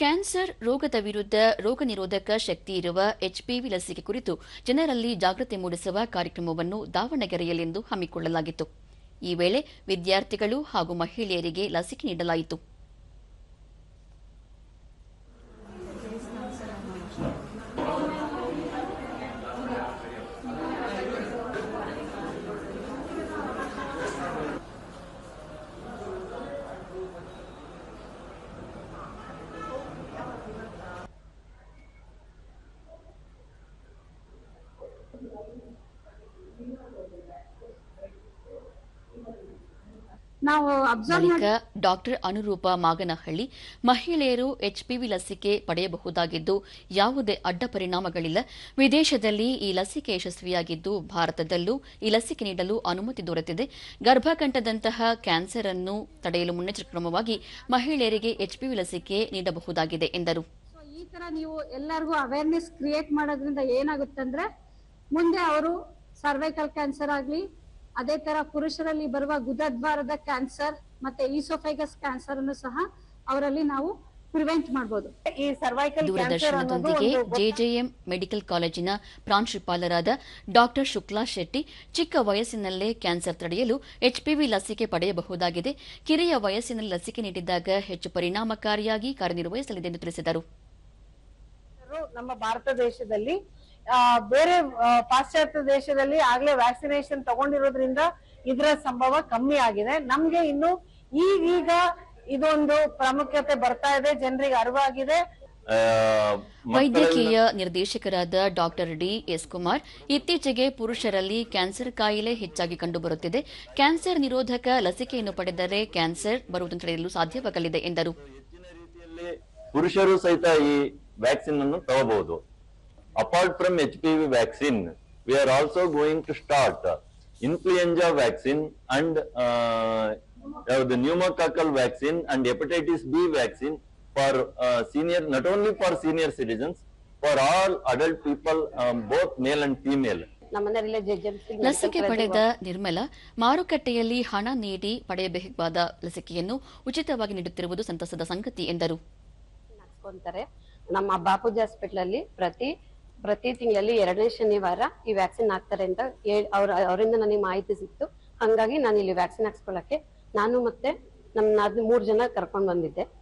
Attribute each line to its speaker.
Speaker 1: Cancer ರೋಗದ ವಿರುದ್ಧ ರೋಗ ನಿರೋಧಕ ಶಕ್ತಿ ಇರುವ ಎಚ್ಪಿವಿ ಲಸಿಕೆ ಕುರಿತು ಜನರಲ್ಲಿ ಜಾಗೃತಿ ಮೂಡಿಸುವ ಕಾರ್ಯಕ್ರಮವನ್ನು ದಾವಣಗೆರೆಯಲ್ಲಿಂದು ಹಮ್ಮಿಕೊಳ್ಳಲಾಗಿತ್ತು. ಈ ವೇಳೆ ವಿದ್ಯಾರ್ಥಿಗಳು ಹಾಗೂ ಮಹಿಳೆಯರಿಗೆ ಲಸಿಕೆ ನೀಡಲಾಯಿತು.
Speaker 2: ನಾವು
Speaker 1: ಬಳಿಕ ಡಾಕ್ಟರ್ ಅನುರೂಪ ಮಾಗನಹಳ್ಳಿ ಮಹಿಳೆಯರು ಎಚ್ಪಿವಿ ಲಸಿಕೆ ಪಡೆಯಬಹುದಾಗಿದ್ದು ಯಾವುದೇ ಅಡ್ಡ ಪರಿಣಾಮಗಳಿಲ್ಲ. ವಿದೇಶದಲ್ಲಿ ಈ ಲಸಿಕೆ ಯಶಸ್ವಿಯಾಗಿದ್ದು ಭಾರತದಲ್ಲೂ ಈ ಲಸಿಕೆ ನೀಡಲು ಅನುಮತಿ ದೊರೆತಿದೆ. ಗರ್ಭಕಂಠದಂತಹ ಕ್ಯಾನ್ಸರ್ ಅನ್ನು ತಡೆಯಲು ಮುನ್ನೆಚ್ಚರಿಕೆ ಕ್ರಮವಾಗಿ ಮಹಿಳೆಯರಿಗೆ ಎಚ್ಪಿವಿ ಲಸಿಕೆ ನೀಡಬಹುದಾಗಿದೆ ಎಂದರು.
Speaker 2: ಈ ತರ ನೀವು ಎಲ್ಲರಿಗೂ ಅವೇರ್ನೆಸ್ ಕ್ರಿಯೇಟ್ ಮಾಡೋದ್ರಿಂದ ಏನಾಗುತ್ತಂದ್ರೆ ಮುಂದೆ ಅವರು ಸರ್ವೈಕಲ್ ಕ್ಯಾನ್ಸರ್ ಆಗ್ಲಿ ಅದೇ ತರ ಪುರುಷರಲ್ಲಿ ಬರುವ ಗುದದ್ವಾರದ ಕ್ಯಾನ್ಸರ್ ಮತ್ತೆ ಈಸೋಫೈಗಸ್ ಕ್ಯಾನ್ಸರ್ ಅನ್ನು ಸಹ ಅವರಲ್ಲಿ ನಾವು ಪ್ರಿವೆಂಟ್ ಮಾಡಬಹುದು
Speaker 3: ಈ ಸರ್ವೈಕಲ್
Speaker 1: ದೂರದರ್ಶನದೊಂದಿಗೆ ಜೆಜೆಎಂ ಮೆಡಿಕಲ್ ಕಾಲೇಜಿನ ಪ್ರಾಂಶುಪಾಲರಾದ ಡಾಕ್ಟರ್ ಶುಕ್ಲಾ ಶೆಟ್ಟಿ ಚಿಕ್ಕ ವಯಸ್ಸಿನಲ್ಲೇ ಕ್ಯಾನ್ಸರ್ ತಡೆಯಲು ಎಚ್ಪಿವಿ ಲಸಿಕೆ ಪಡೆಯಬಹುದಾಗಿದೆ. ಕಿರಿಯ ವಯಸ್ಸಿನಲ್ಲಿ ಲಸಿಕೆ ನೀಡಿದಾಗ ಹೆಚ್ಚು ಪರಿಣಾಮಕಾರಿಯಾಗಿ ಕಾರ್ಯನಿರ್ವಹಿಸಲಿದೆ ಎಂದು ತಿಳಿಸಿದರು.
Speaker 3: ನಮ್ಮ ಭಾರತ ದೇಶದಲ್ಲಿ ಬೇರೆ ಪಾಶ್ಚಾತ್ಯ ದೇಶದಲ್ಲಿ ಆಗ್ಲೇ ವ್ಯಾಕ್ಸಿನೇಷನ್ ತಗೊಂಡಿರೋದ್ರಿಂದ ಇದರ ಸಂಭವ ಕಮ್ಮಿ ಆಗಿದೆ. ನಮ್ಗೆ ಇನ್ನು ಈಗೀಗ ಇದೊಂದು ಪ್ರಾಮುಖ್ಯತೆ ಬರ್ತಾ ಇದೆ ಜನರಿಗೆ ಅರಿವಾಗಿದೆ.
Speaker 4: ಆ,
Speaker 1: ವೈದ್ಯಕೀಯ ನಿರ್ದೇಶಕರಾದ ಡಾಕ್ಟರ್ ಡಿ ಎಸ್ ಕುಮಾರ್ ಇತ್ತೀಚೆಗೆ ಪುರುಷರಲ್ಲಿ ಕ್ಯಾನ್ಸರ್ ಕಾಯಿಲೆ ಹೆಚ್ಚಾಗಿ ಕಂಡುಬರುತ್ತಿದೆ. ಕ್ಯಾನ್ಸರ್ ನಿರೋಧಕ ಲಸಿಕೆಯನ್ನು ಪಡೆದರೆ ಕ್ಯಾನ್ಸರ್ ಬರುವುದನ್ನು ತಡೆಯಲು ಸಾಧ್ಯವಾಗಲಿದೆ ಎಂದರು.
Speaker 4: ಹೆಚ್ಚಿನ ರೀತಿಯಲ್ಲಿ ಪುರುಷರು ಸಹಿತ ಈ ವ್ಯಾಕ್ಸಿನ್ ಅನ್ನು ತಗೋಬಹುದು. Apart from HPV vaccine, we are also going to start influenza vaccine and uh, and pneumococcal vaccine vaccine and B B vaccine for senior not only for senior citizens, for all adult people both male male
Speaker 5: and female.
Speaker 1: ಲಸಿಕೆ ಪಡೆದ ನಿರ್ಮಲ ಮಾರುಕಟ್ಟೆಯಲ್ಲಿ ಹಣ ನೀಡಿ ಪಡೆಯಬೇಕಾದ ಲಸಿಕೆಯನ್ನು ಉಚಿತವಾಗಿ ನೀಡುತ್ತಿರುವುದು ಸಂತಸದ ಸಂಗತಿ ಎಂದರು.
Speaker 5: ನಮ್ಮ ಬಾಪೂಜಿ ಹಾಸ್ಪಿಟಲ್ ಅಲ್ಲಿ ಪ್ರತಿ ಪ್ರತಿ ತಿಂಗಳಲ್ಲಿ ಎರಡನೇ ಶನಿವಾರ ಈ ವ್ಯಾಕ್ಸಿನ್ ಹಾಕ್ತಾರೆ ಅಂತ ಅವ್ರ, ಅವರಿಂದ ನನಗೆ ಮಾಹಿತಿ ಸಿಕ್ತು. ಹಂಗಾಗಿ ನಾನು ಇಲ್ಲಿ ವ್ಯಾಕ್ಸಿನ್ ಹಾಕ್ಸ್ಕೊಳಕ್ಕೆ. ನಾನು ಮತ್ತೆ ನಮ್ಮ ನಾದ್ ಮೂರ್ ಜನ ಕರ್ಕೊಂಡ್ ಬಂದಿದ್ದೆ.